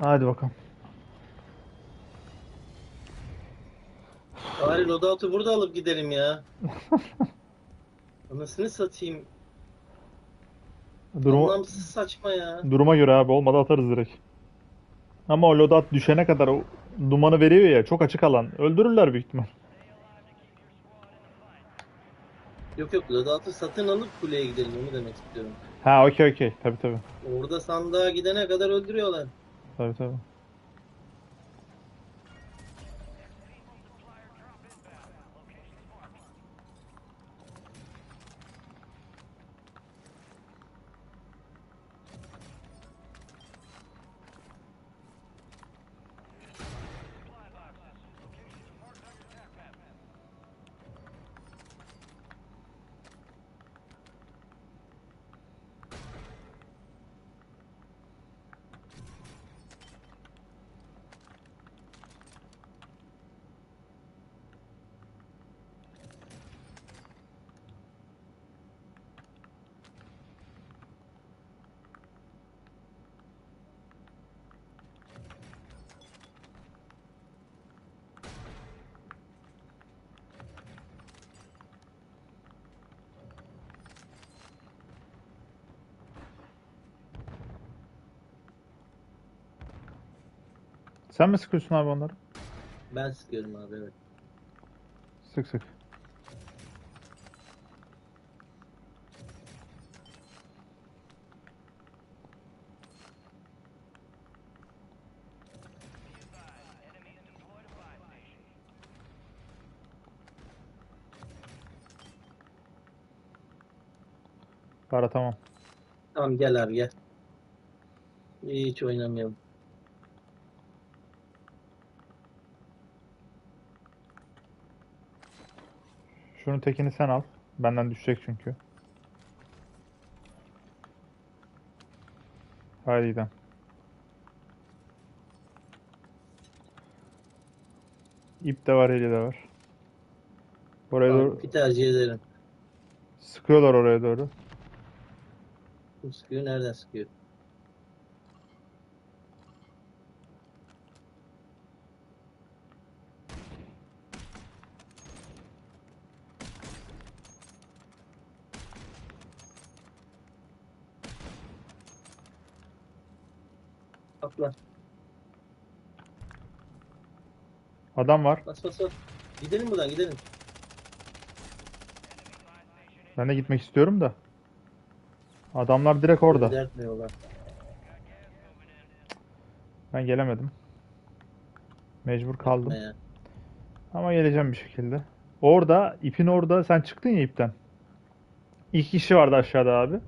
Hadi bakalım. Bari loadout'u burada alıp gidelim ya. Anasını satayım. Durumu, Anlamsız saçma ya. duruma göre abi olmadı atarız direkt. Ama o loadout düşene kadar o dumanı veriyor ya çok açık alan. Öldürürler büyük ihtimal. Yok yok loadout'u satın alıp kuleye gidelim onu demek istiyorum. Ha okey okey. Tabii tabii. Orada sandığa gidene kadar öldürüyorlar. Tabii tabii. Sen mi sıkıyorsun abi onları? Ben sıkıyorum abi evet. Sık sık. Para tamam. Tamam gel abi gel. Hiç oynamayalım. Şunun tekini sen al. Benden düşecek çünkü. Haydi gidelim. İp de var, eli de var. Oraya doğru bir tercih ederim. sıkıyorlar oraya doğru. Sıkıyor? Nereden sıkıyor? Adam var. Bas bas bas. Gidelim buradan gidelim. Ben de gitmek istiyorum da. Adamlar direkt orada. Dertmiyorlar. Ben gelemedim. Mecbur kaldım. Ama geleceğim bir şekilde. Orada, ipin orada. Sen çıktın ya ipten. İki kişi vardı aşağıda abi.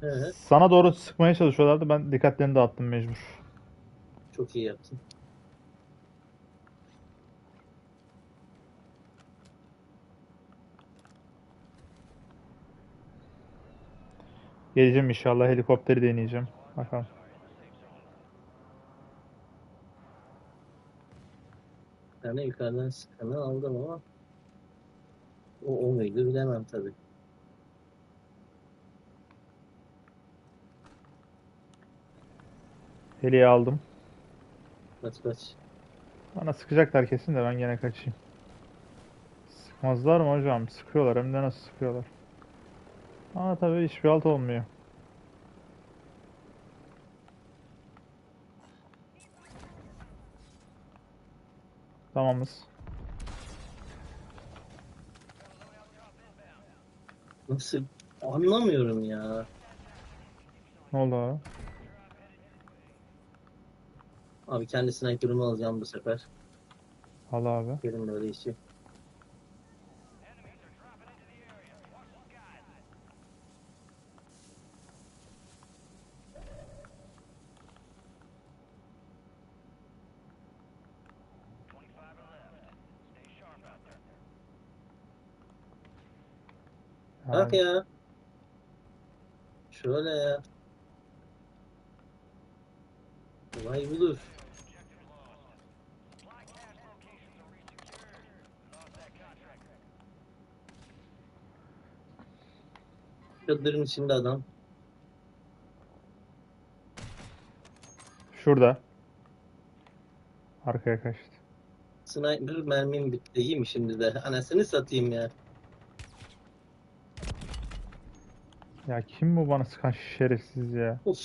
Hı, Sana doğru sıkmaya çalışıyorlardı. Ben dikkatlerini dağıttım mecbur. Çok iyi yaptın. Geleceğim inşallah. Helikopteri deneyeceğim. Bakalım. Tane yukarıdan sıkanı aldım ama o o muydu bilemem tabii. Heliyi aldım. Kaç kaç. Bana sıkacaklar kesin de ben gene kaçayım. Sıkmazlar mı hocam? Sıkıyorlar hem de nasıl sıkıyorlar. Ama tabii hiçbir alt olmuyor. Tamamız. Nasıl? Anlamıyorum ya. Ne oldu abi? Abi kendi sniper'ımı alacağım bu sefer. Al abi. Gelin böyle işi. Abi, ya. Şöyle ya. Olay budur. Çadırın içinde adam. Şurada. Arkaya kaçtı. Sniper mermim bitti. İyi mi şimdi de? Anasını satayım ya. Ya kim bu bana sıkan şerefsiz ya? Of.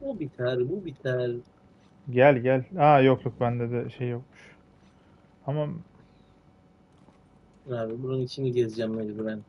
O biter, bu biter. Gel gel. Aa yok yok bende de şey yokmuş. Ama Abi bunun içini gezeceğim mecburen.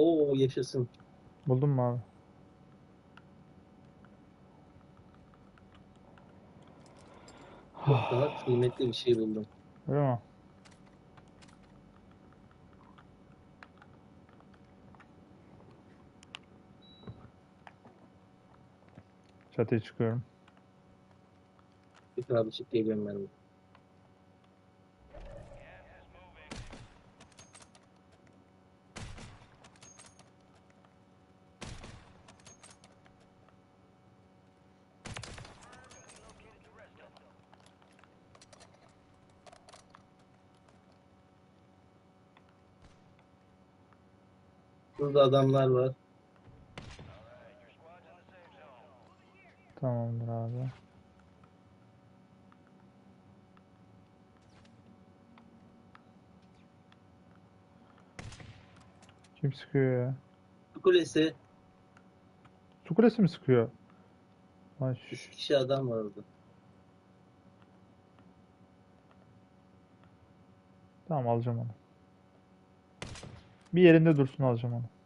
Oo yaşasın. buldun mu abi? Çok daha kıymetli bir şey buldum. Öyle mi? Çatıya çıkıyorum. Bir abi çık geliyorum ben. de. Burada adamlar var. Tamamdır abi. Kim sıkıyor ya? Bu kulesi Su kulesi mi sıkıyor? Şu- iki kişi adam var orada. Tamam alacağım onu. Bir yerinde dursun alacağım onu.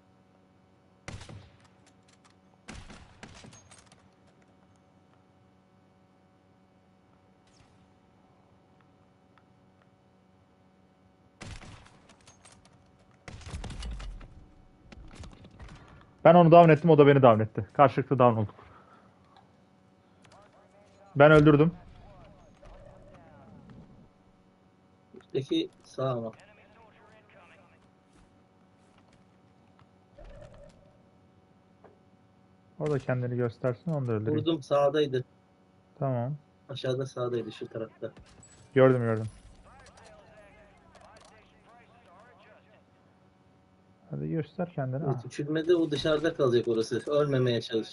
Ben onu down ettim, o da beni down etti. Karşılıklı down olduk. Ben öldürdüm. Üstteki sağ ama. O da kendini göstersin, onu da öldüreyim. Vurdum sağdaydı. Tamam. Aşağıda sağdaydı şu tarafta. Gördüm gördüm. Hadi göster kendini. Evet, Ha. uçurmada o dışarıda kalacak orası. Ölmemeye çalış.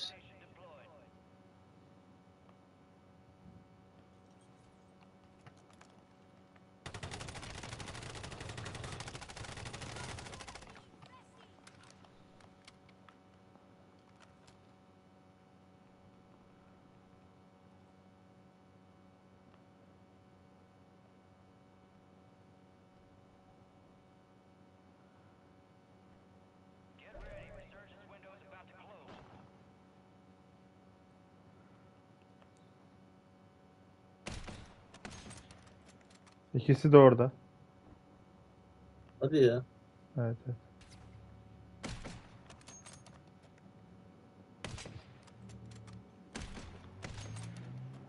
İkisi de orada. Hadi ya. Evet, evet.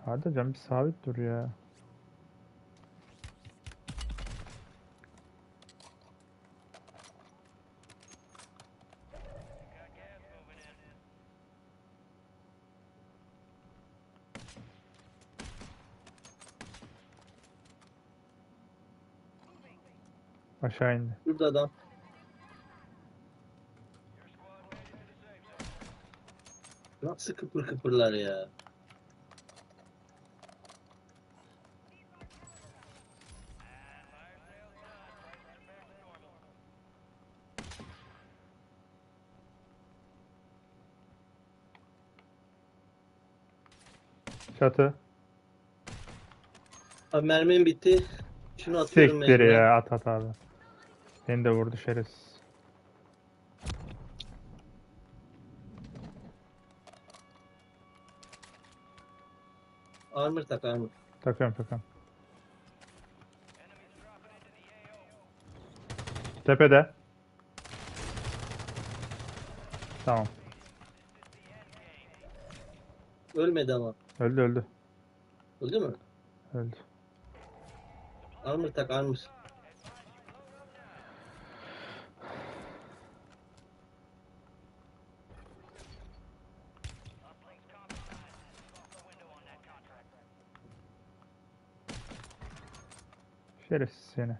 Hadi hocam bir sabit dur ya. Aşağı indi. Burada adam. Nasıl kıpır kıpırlar ya. Çatı. Abi mermim bitti. Şunu atıyorum Siktir ya at at abi. Beni de vurdu şerefsiz. Armor tak armor. Takıyorum takıyorum. Tepede. Tamam. Ölmedi ama. Öldü öldü. Öldü mü? Öldü. Armor tak armor. Şerefsiz seni.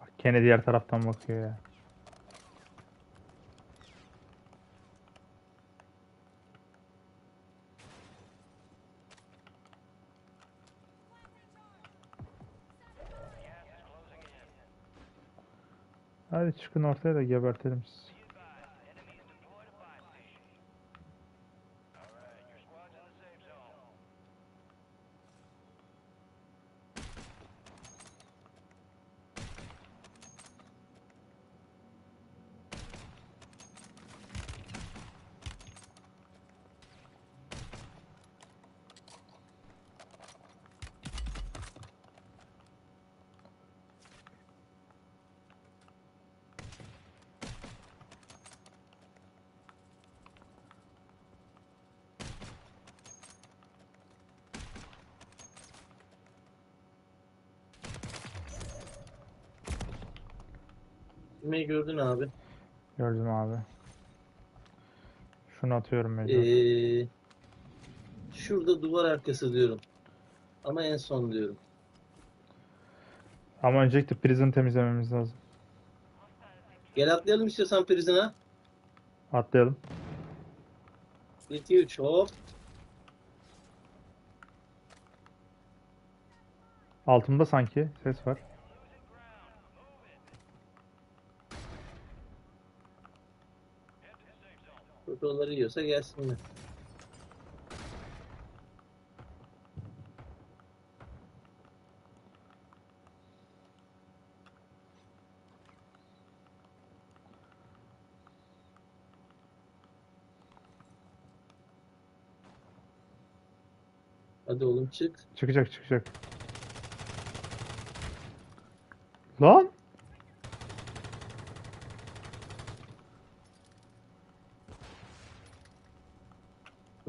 Bak gene diğer taraftan bakıyor ya. Hadi çıkın ortaya da gebertelim sizi. Yemeği gördün abi. Gördüm abi. Şunu atıyorum mecbur. Ee, şurada duvar arkası diyorum. Ama en son diyorum. Ama öncelikle prison temizlememiz lazım. Gel atlayalım istiyorsan prizine. Atlayalım. 1 2 3 hop. Altımda sanki ses var. Fotoğrafları yiyorsa gelsinler. Hadi oğlum çık. Çıkacak çıkacak. Lan!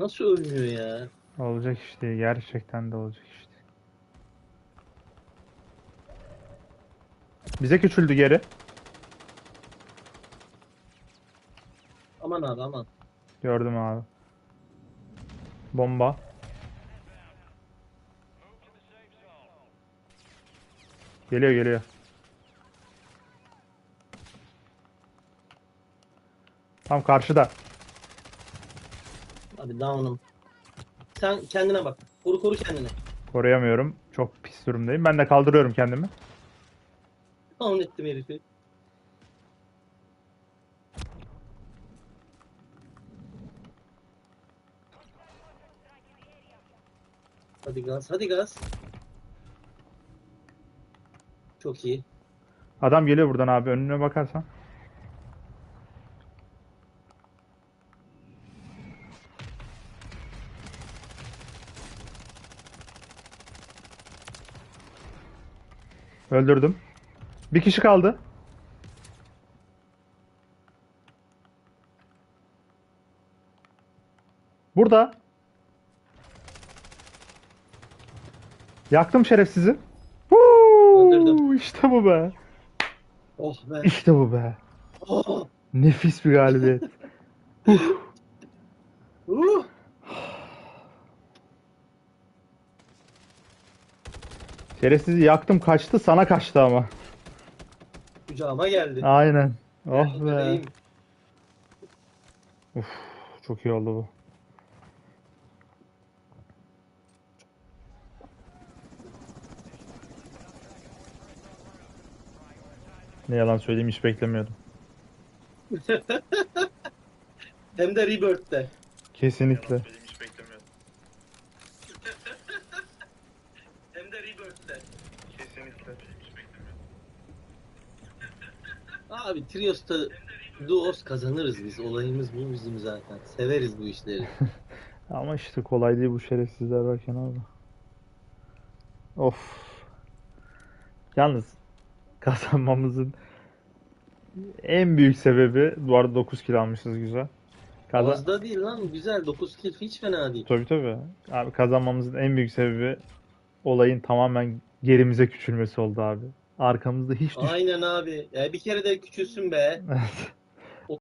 Nasıl ölmüyor ya? Olacak işte. Gerçekten de olacak işte. Bize küçüldü geri. Aman abi aman. Gördüm abi. Bomba. Geliyor geliyor. Tam karşıda. Abi down'um. Sen kendine bak. Koru koru kendini. Koruyamıyorum. Çok pis durumdayım. Ben de kaldırıyorum kendimi. Down ettim herifi. Hadi gaz, hadi gaz. Çok iyi. Adam geliyor buradan abi. Önüne bakarsan. Öldürdüm. Bir kişi kaldı. Burada. Yaktım şerefsizi. Öldürdüm. İşte bu be. Oh be. İşte bu be. Oh. Nefis bir galibiyet. Uh. Şerefsizi yaktım kaçtı sana kaçtı ama. Kucağıma geldi. Aynen. Oh be. bebeğim. Uf, çok iyi oldu bu. Ne yalan söyleyeyim hiç beklemiyordum. Hem de Rebirth'te. Kesinlikle. Trios'ta duos kazanırız biz. Olayımız bu bizim zaten. Severiz bu işleri. Ama işte kolay değil bu şerefsizler varken abi. Of. Yalnız kazanmamızın en büyük sebebi bu arada 9 kill almışız güzel. Kazan... Az değil lan güzel 9 kill hiç fena değil. Tabii tabii. Abi kazanmamızın en büyük sebebi olayın tamamen gerimize küçülmesi oldu abi. Arkamızda hiç düş... Aynen abi. Ya bir kere de küçülsün be.